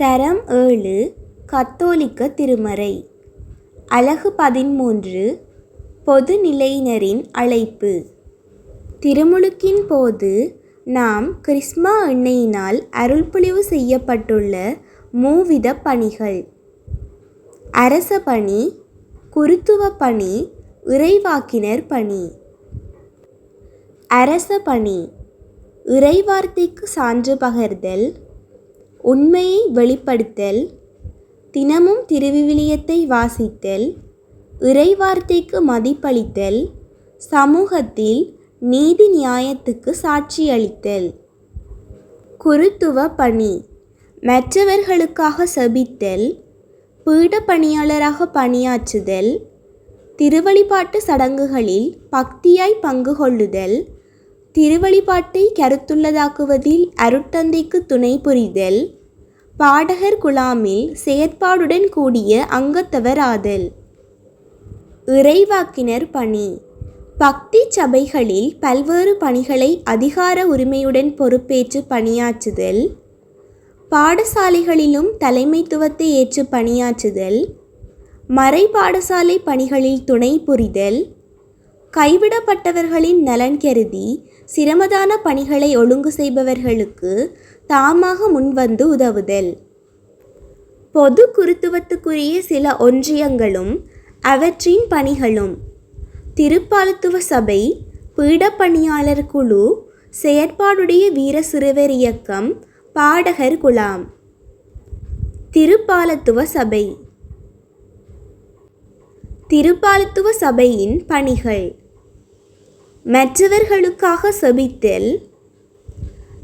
தரம் ஏழு கத்தோலிக்க திருமறை. அழகு பதிமூன்று பொதுநிலையினரின் அழைப்பு. திருமுழுக்கின் போது நாம் கிறிஸ்மா எண்ணெயினால் அருள்பொழிவு செய்யப்பட்டுள்ள மூவித பணிகள். அரச பணி குருத்துவ பணி இறைவாக்கினர் பணி. அரச பணி இறைவார்த்தைக்கு சான்று பகர்தல் உண்மையை வெளிப்படுத்தல் தினமும் திருவிவிலியத்தை வாசித்தல் இறைவார்த்தைக்கு மதிப்பளித்தல் சமூகத்தில் நீதி நியாயத்துக்கு சாட்சியளித்தல். குருத்துவ பணி மற்றவர்களுக்காக செபித்தல் பீட பணியாளராக பணியாற்றுதல் திருவழிபாட்டு சடங்குகளில் பக்தியாய் பங்கு கொள்ளுதல் திருவழிபாட்டை கருத்துள்ளதாக்குவதில் அருட்தந்தைக்கு துணை புரிதல் பாடகர் குழாமில் செயற்பாடுடன் கூடிய அங்கத்தவராதல். இறைவாக்கினர் பணி. பக்தி சபைகளில் பல்வேறு பணிகளை அதிகார உரிமையுடன் பொறுப்பேற்று பணியாற்றுதல். பாடசாலைகளிலும் தலைமைத்துவத்தை ஏற்று பணியாற்றுதல். மறை பாடசாலை பணிகளில் துணை புரிதல். கைவிடப்பட்டவர்களின் நலன் கருதி சிரமதான பணிகளை ஒழுங்கு செய்பவர்களுக்கு தாமாக முன்வந்து உதவுதல். பொது குருத்துவத்துக்குரிய சில ஒன்றியங்களும் அவற்றின் பணிகளும் திருப்பாலத்துவ சபை பீடப்பணியாளர் குழு செயற்பாடுடைய வீர சிறுவர் இயக்கம் பாடகர் குலாம். திருப்பாலத்துவ சபை. திருப்பாலத்துவ சபையின் பணிகள். மற்றவர்களுக்காக செபித்தல்.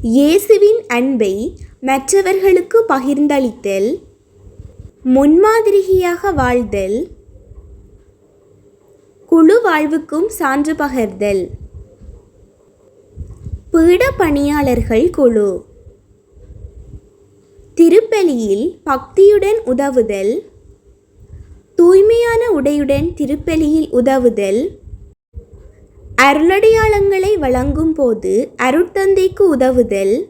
இயேசுவின் அன்பை மற்றவர்களுக்கு பகிர்ந்தளித்தல். முன்மாதிரியாக வாழ்தல். குழு வாழ்வுக்கும் சான்று பகர்தல். பீட பணியாளர்கள் குழு. திருப்பலியில் பக்தியுடன் உதவுதல். தூய்மையான உடையுடன் திருப்பலியில் உதவுதல். அருளடையாளங்களை வழங்கும் போது அருட்தந்தைக்கு உதவுதல்.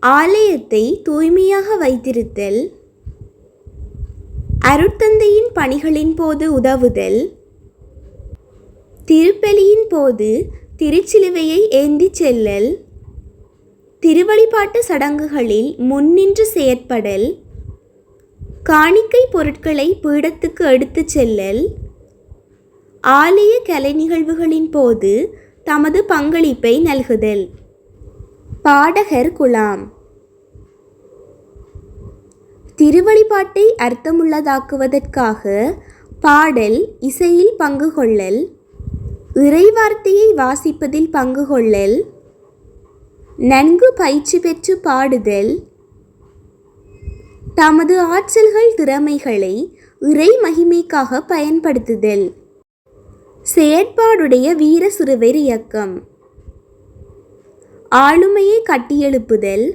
ஆலயத்தை தூய்மையாக வைத்திருத்தல். அருட்தந்தையின் பணிகளின் போது உதவுதல். திருப்பலியின் போது திருச்சிலுவையை ஏந்திச் செல்லல். திருவழிபாட்டு சடங்குகளில் முன்னின்று செயற்படல். காணிக்கை பொருட்களை பீடத்துக்கு எடுத்துச் செல்லல். ஆலய கலை நிகழ்வுகளின் போது தமது பங்களிப்பை நல்குதல். பாடகர் குலாம். திருவழிபாட்டை அர்த்தமுள்ளதாக்குவதற்காக பாடல் இசையில் பங்கு கொள்ளல். இறைவார்த்தையை வாசிப்பதில் பங்கு கொள்ளல். நன்கு பயிற்சி பெற்று பாடுதல். தமது ஆற்றல்கள் திறமைகளை இறை மகிமைக்காக பயன்படுத்துதல். செயற்பாடுடைய வீர சிறுவர் இயக்கம். ஆளுமையை கட்டியெழுப்புதல்.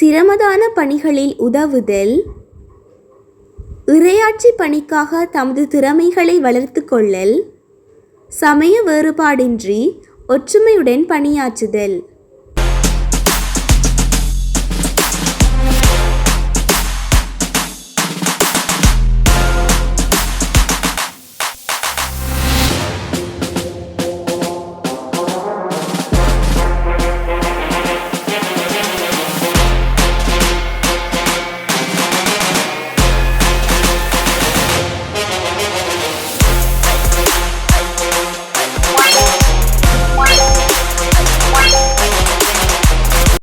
சிரமதான பணிகளில் உதவுதல். இரையாட்சி பணிக்காக தமது திறமைகளை வளர்த்து கொள்ளல். சமய வேறுபாடின்றி ஒற்றுமையுடன் பணியாற்றுதல்.